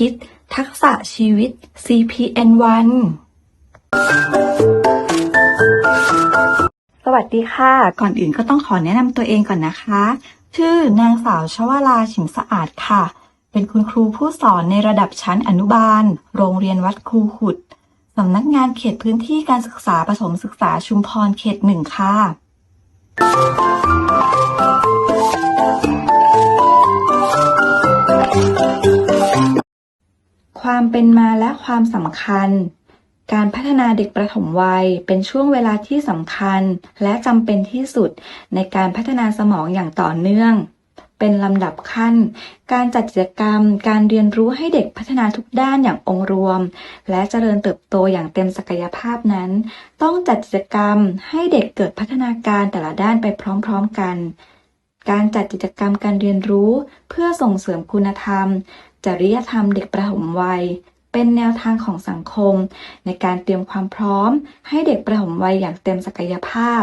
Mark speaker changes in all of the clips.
Speaker 1: คิด ทักษะชีวิต CPN1 สวัสดีค่ะ ก่อนอื่นก็ต้องขอแนะนำตัวเองก่อนนะคะ ชื่อนางสาวชวาลาฉิมสะอาดค่ะ เป็นคุณครูผู้สอนในระดับชั้นอนุบาล โรงเรียนวัดครูขุดสำนักงานเขตพื้นที่การศึกษาประถมศึกษาชุมพรเขตหนึ่งค่ะ ความเป็นมาและความสำคัญ การพัฒนาเด็กประถมวัยเป็นช่วงเวลาที่สำคัญ และจำเป็นที่สุดในการพัฒนาสมองอย่างต่อเนื่อง เป็นลำดับขั้น การจัดกิจกรรม การเรียนรู้ให้เด็กพัฒนาทุกด้านอย่างองค์รวม และเจริญเติบโตอย่างเต็มศักยภาพนั้น ต้องจัดกิจกรรมให้เด็กเกิดพัฒนาการแต่ละด้านไปพร้อม ๆกันการจัดกิจกรรมการเรียนรู้เพื่อส่งเสริมคุณธรรม จริยธรรมเด็กประถมวัย เป็นแนวทางของสังคม ในการเตรียมความพร้อม ให้เด็กประถมวัยอย่างเต็มศักยภาพ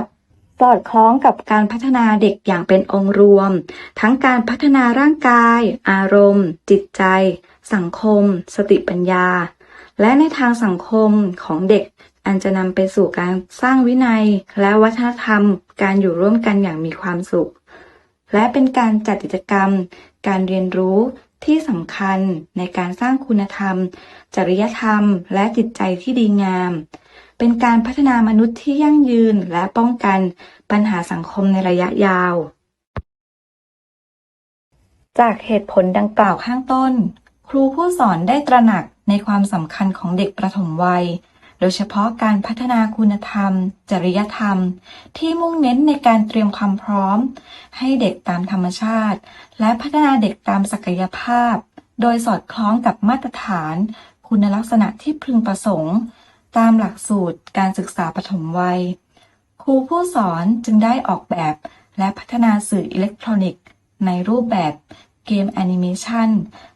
Speaker 1: สอดคล้องกับการพัฒนาเด็กอย่างเป็นองค์รวม ทั้งการพัฒนาร่างกาย อารมณ์ จิตใจ สังคม สติปัญญา และในทางสังคมของเด็ก อันจะนำไปสู่การสร้างวินัย และวัฒนธรรม การอยู่ร่วมกันอย่างมีความสุข และเป็นการจัดกิจกรรม การเรียนรู้ ที่สำคัญในการสร้างคุณธรรม จริยธรรม และจิตใจที่ดีงาม เป็นการพัฒนามนุษย์ที่ยั่งยืนและป้องกันปัญหาสังคมในระยะยาว จากเหตุผลดังกล่าวข้างต้น ครูผู้สอนได้ตระหนักในความสำคัญของเด็กประถมวัย โดยเฉพาะการพัฒนาคุณธรรม จริยธรรม ที่มุ่งเน้นในการเตรียมความพร้อม ให้เด็กตามธรรมชาติ และพัฒนาเด็กตามศักยภาพ โดยสอดคล้องกับมาตรฐาน คุณลักษณะที่พึงประสงค์ ตามหลักสูตรการศึกษาปฐมวัย ครูผู้สอนจึงได้ออกแบบและพัฒนาสื่ออิเล็กทรอนิกส์ ในรูปแบบเกมแอนิเมชัน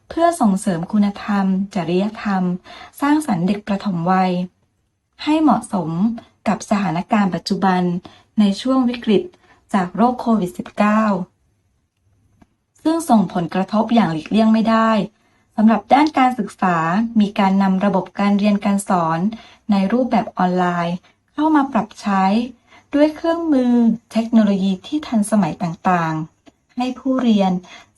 Speaker 1: เพื่อส่งเสริมคุณธรรม จริยธรรม สร้างสรรค์เด็กประถมวัย ให้เหมาะสมกับสถานการณ์ปัจจุบันในช่วงวิกฤตจากโรคโควิด -19 ซึ่งส่งผลกระทบอย่างหลีกเลี่ยงไม่ได้สำหรับด้านการศึกษา มีการนำระบบการเรียนการสอนในรูปแบบออนไลน์ เข้ามาปรับใช้ ด้วยเครื่องมือเทคโนโลยีที่ทันสมัยต่างๆ ให้ผู้เรียน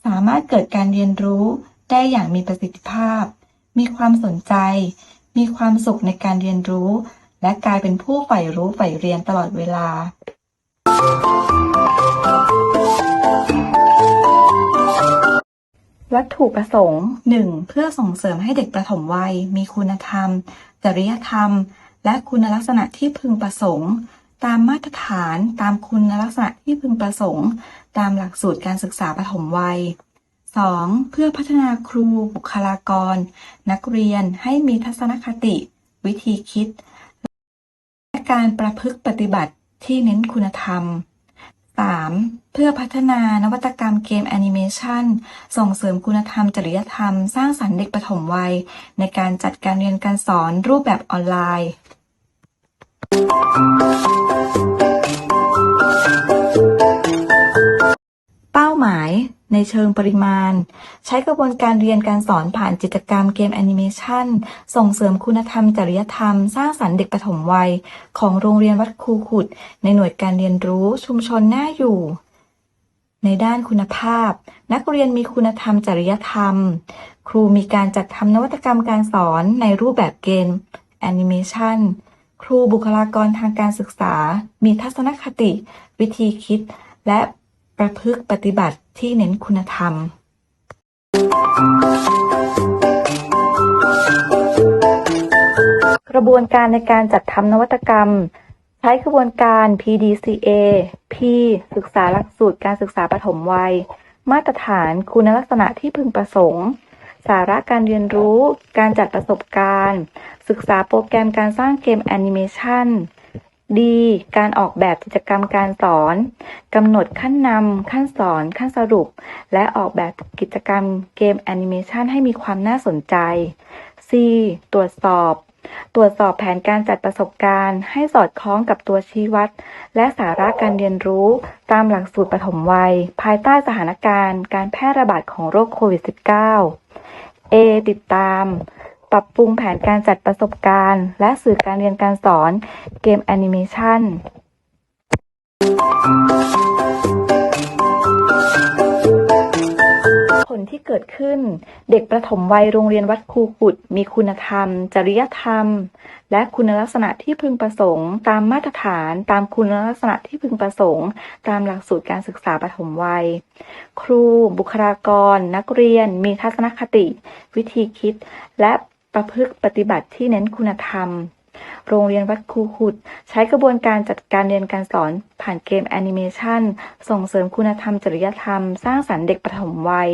Speaker 1: สามารถเกิดการเรียนรู้ได้อย่างมีประสิทธิภาพ มีความสนใจ มีความสุขในการเรียนรู้ และกลายเป็นผู้ใฝ่รู้ใฝ่เรียนตลอดเวลา วัตถุประสงค์ 1. เพื่อส่งเสริมให้เด็กประถมวัย มีคุณธรรม จริยธรรม และคุณลักษณะที่พึงประสงค์ ตามมาตรฐานตามคุณลักษณะที่พึงประสงค์ ตามหลักสูตรการศึกษาปฐมวัย 2. เพื่อพัฒนาครูบุคลากร นักเรียนให้มีทัศนคติ วิธีคิด และการประพฤติปฏิบัติที่เน้นคุณธรรม 3. เพื่อพัฒนานวัตกรรมเกมแอนิเมชันส่งเสริมคุณธรรม จริยธรรม สร้างสรรค์เด็กประถมวัย ในการจัดการเรียนการสอนรูปแบบออนไลน์ ในเชิงปริมาณ ใช้กระบวนการเรียนการสอนผ่านกิจกรรมเกมแอนิเมชันส่งเสริมคุณธรรม จริยธรรม สร้างสรรค์เด็กประถมวัย ของโรงเรียนวัดคูขุด ในหน่วยการเรียนรู้ชุมชนน่าอยู่ ในด้านคุณภาพ นักเรียนมีคุณธรรม จริยธรรม ครูมีการจัดทำนวัตกรรมการสอนในรูปแบบเกมแอนิเมชันครูบุคลากรทางการศึกษา มีทัศนคติ วิธีคิด และประพฤติปฏิบัติ ที่เน้นคุณธรรม กระบวนการในการจัดทำนวัตกรรม ใช้กระบวนการ PDCA P ศึกษาหลักสูตรการศึกษาปฐมวัย มาตรฐานคุณลักษณะที่พึงประสงค์ สาระการเรียนรู้ การจัดประสบการณ์ ศึกษาโปรแกรมการสร้างเกมแอนิเมชัน D การออกแบบกิจกรรมการสอนกำหนดขั้นนำขั้นสอน ขั้นสรุป และออกแบบกิจกรรมเกมแอนิเมชันให้มีความน่าสนใจ C ตรวจสอบ ตรวจสอบแผนการจัดประสบการณ์ ให้สอดคล้องกับตัวชี้วัด และสาระการเรียนรู้ตามหลักสูตรปฐมวัย ภายใต้สถานการณ์ การแพร่ระบาดของโรคโควิด -19 A ติดตาม ปรับปรุงแผนการจัดประสบการณ์ และสื่อการเรียนการสอนเกมแอนิเมชันผลที่เกิดขึ้น เด็กประถมวัยโรงเรียนวัดครูขุด มีคุณธรรม จริยธรรม และคุณลักษณะที่พึงประสงค์ ตามมาตรฐาน ตามคุณลักษณะที่พึงประสงค์ ตามหลักสูตรการศึกษาประถมวัย ครู บุคลากร นักเรียน มีทัศนคติ วิธีคิด และ ประพฤติปฏิบัติที่เน้นคุณธรรม โรงเรียนวัดครูขุด ใช้กระบวนการจัดการเรียนการสอนผ่านเกมแอนิเมชันส่งเสริมคุณธรรมจริยธรรม สร้างสรรค์เด็กประถมวัย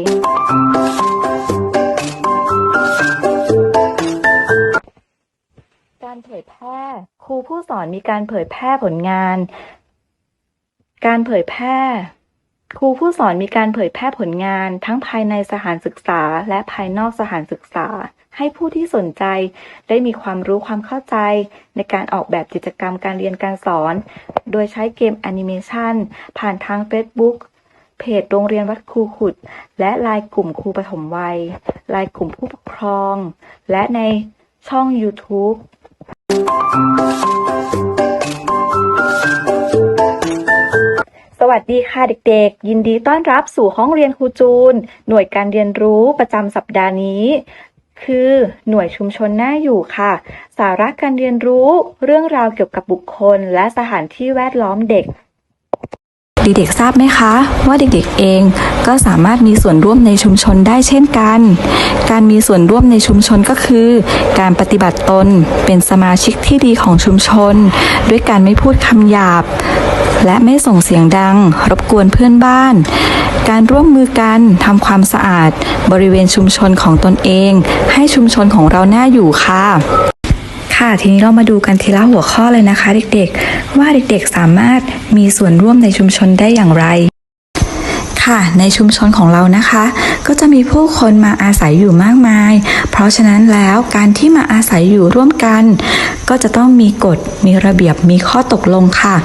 Speaker 1: การเผยแพร่ครูผู้สอนมีการเผยแพร่ผลงาน การเผยแพร่ ครูผู้สอนมีการเผยแพร่ผลงานทั้งภายในสถานศึกษา และภายนอกสถานศึกษา ให้ผู้ที่สนใจ ได้มีความรู้ความเข้าใจ ในการออกแบบกิจกรรมการเรียนการสอน โดยใช้เกมแอนิเมชันผ่านทาง Facebook เพจโรงเรียนวัดครูขุด และไลน์กลุ่มครูปฐมวัยไลน์กลุ่มผู้ปกครอง และในช่อง YouTube สวัสดีค่ะเด็กๆ ยินดีต้อนรับสู่ห้องเรียนครูจูน หน่วยการเรียนรู้ประจำสัปดาห์นี้ คือหน่วยชุมชนน่าอยู่ค่ะ สาระการเรียนรู้เรื่องราวเกี่ยวกับบุคคล และสถานที่แวดล้อมเด็ก เด็กๆทราบไหมคะ ว่าเด็กๆเองก็สามารถมีส่วนร่วมในชุมชนได้เช่นกัน การมีส่วนร่วมในชุมชนก็คือ การปฏิบัติตนเป็นสมาชิกที่ดีของชุมชน ด้วยการไม่พูดคำหยาบ และไม่ส่งเสียงดัง รบกวนเพื่อนบ้าน การร่วมมือกันทำความสะอาด บริเวณชุมชนของตนเอง ให้ชุมชนของเราน่าอยู่ค่ะค่ะทีนี้เรามาดูกันทีละหัวข้อเลยนะคะ เด็กๆ ว่าเด็กๆสามารถมีส่วนร่วมในชุมชนได้อย่างไร ค่ะในชุมชนของเรานะคะ ก็จะมีผู้คนมาอาศัยอยู่มากมาย เพราะฉะนั้นแล้วการที่มาอาศัยอยู่ร่วมกัน ก็จะต้องมีกฎมีระเบียบมีข้อตกลงค่ะ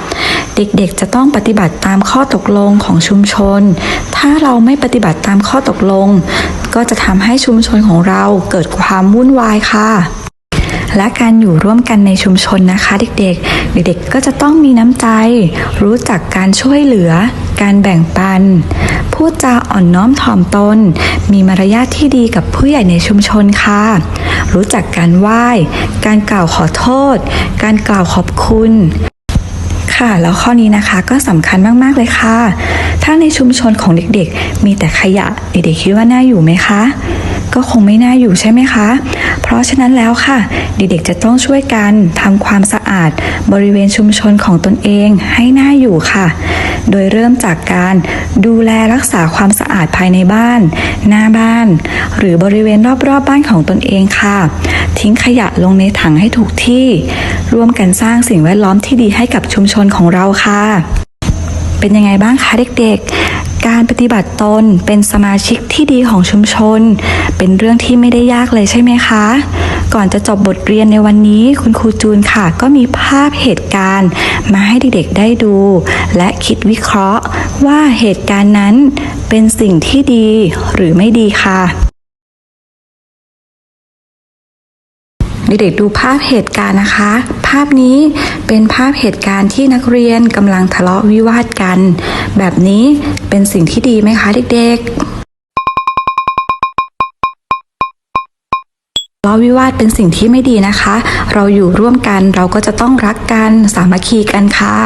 Speaker 1: เด็กๆ จะต้องปฏิบัติตามข้อตกลงของชุมชน ถ้าเราไม่ปฏิบัติตามข้อตกลง ก็จะทำให้ชุมชนของเราเกิดความวุ่นวายค่ะและการอยู่ร่วมกันในชุมชนนะคะ เด็กๆ เด็กๆ ก็จะต้องมีน้ำใจ รู้จักการช่วยเหลือ การแบ่งปัน พูดจาอ่อนน้อมถ่อมตน มีมารยาทที่ดีกับผู้ใหญ่ในชุมชนค่ะ รู้จักการไหว้ การกล่าวขอโทษ การกล่าวขอบคุณ ค่ะ แล้วข้อนี้นะคะก็สำคัญมากๆเลยค่ะ ถ้าในชุมชนของเด็กๆ มีแต่ขยะเด็กๆคิดว่าน่าอยู่ไหมคะ ก็คงไม่น่าอยู่ใช่ไหมคะ เพราะฉะนั้นแล้วค่ะ เด็กๆจะต้องช่วยกันทำความสะอาด บริเวณชุมชนของตนเองให้น่าอยู่ค่ะ โดยเริ่มจากการดูแลรักษาความสะอาดภายในบ้าน หน้าบ้าน หรือบริเวณรอบๆบบ้านของตนเองค่ะ ทิ้งขยะลงในถังให้ถูกที่ ร่วมกันสร้างสิ่งแวดล้อมที่ดีให้กับชุมชนของเราค่ะ เป็นยังไงบ้างคะเด็กๆ การปฏิบัติตนเป็นสมาชิกที่ดีของชุมชน เป็นเรื่องที่ไม่ได้ยากเลยใช่ไหมคะ ก่อนจะจบบทเรียนในวันนี้คุณครูจูนค่ะ ก็มีภาพเหตุการณ์ มาให้เด็กๆได้ดู และคิดวิเคราะห์ว่าเหตุการณ์นั้นเป็นสิ่งที่ดีหรือไม่ดีค่ะเด็กๆดูภาพเหตุการณ์นะคะ ภาพนี้เป็นภาพเหตุการณ์ที่นักเรียนกำลังทะเลาะวิวาทกัน แบบนี้เป็นสิ่งที่ดีไหมคะเด็กๆ ทะเลาะวิวาทเป็นสิ่งที่ไม่ดีนะคะ เราอยู่ร่วมกันเราก็จะต้องรักกันสามัคคีกันค่ะ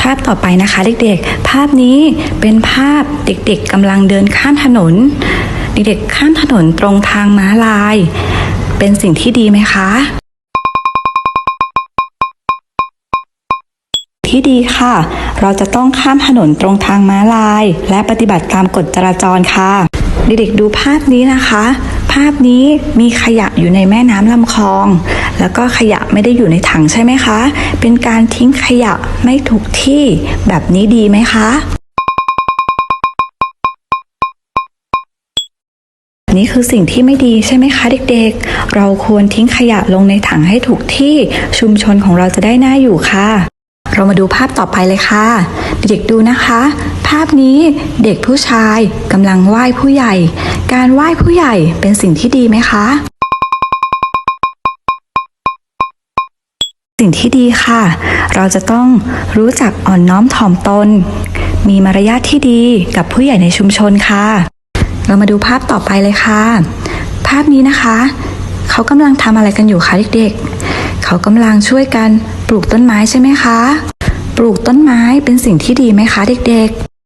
Speaker 1: ภาพต่อไปนะคะเด็กๆ ภาพนี้เป็นภาพเด็กๆกำลังเดินข้ามถนน เด็กๆข้ามถนนตรงทางม้าลาย เป็นสิ่งที่ดีไหมคะ ที่ดีค่ะ เราจะต้องข้ามถนนตรงทางม้าลาย และปฏิบัติตามกฎจราจรค่ะ เด็กๆดูภาพนี้นะคะ ภาพนี้มีขยะอยู่ในแม่น้ำลำคลอง แล้วก็ขยะไม่ได้อยู่ในถังใช่ไหมคะ เป็นการทิ้งขยะไม่ถูกที่แบบนี้ดีไหมคะนี่คือสิ่งที่ไม่ดีใช่ไหมคะเด็กๆ เราควรทิ้งขยะลงในถังให้ถูกที่ชุมชนของเราจะได้น่าอยู่ค่ะ เรามาดูภาพต่อไปเลยค่ะ เด็กๆดูนะคะ ภาพนี้เด็กผู้ชายกำลังไหว้ผู้ใหญ่ การไหว้ผู้ใหญ่เป็นสิ่งที่ดีไหมคะ สิ่งที่ดีค่ะ เราจะต้องรู้จักอ่อนน้อมถ่อมตน มีมารยาทที่ดีกับผู้ใหญ่ในชุมชนค่ะ เรามาดูภาพต่อไปเลยค่ะ ภาพนี้นะคะ เขากำลังทำอะไรกันอยู่คะเด็กๆ เขากำลังช่วยกันปลูกต้นไม้ใช่ไหมคะ ปลูกต้นไม้เป็นสิ่งที่ดีไหมคะเด็กๆ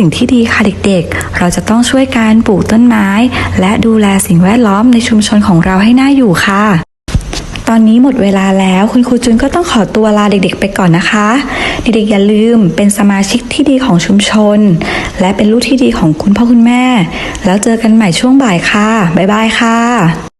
Speaker 1: สิ่งที่ดีค่ะเด็กๆ เราจะต้องช่วยกันปลูกต้นไม้ และดูแลสิ่งแวดล้อมในชุมชนของเราให้น่าอยู่ค่ะ ตอนนี้หมดเวลาแล้วคุณครูจุนก็ต้องขอตัวลาเด็กๆ ไปก่อนนะคะ เด็กๆอย่าลืมเป็นสมาชิกที่ดีของชุมชน และเป็นลูกที่ดีของคุณพ่อคุณแม่ แล้วเจอกันใหม่ช่วงบ่ายค่ะ บ๊ายบายค่ะ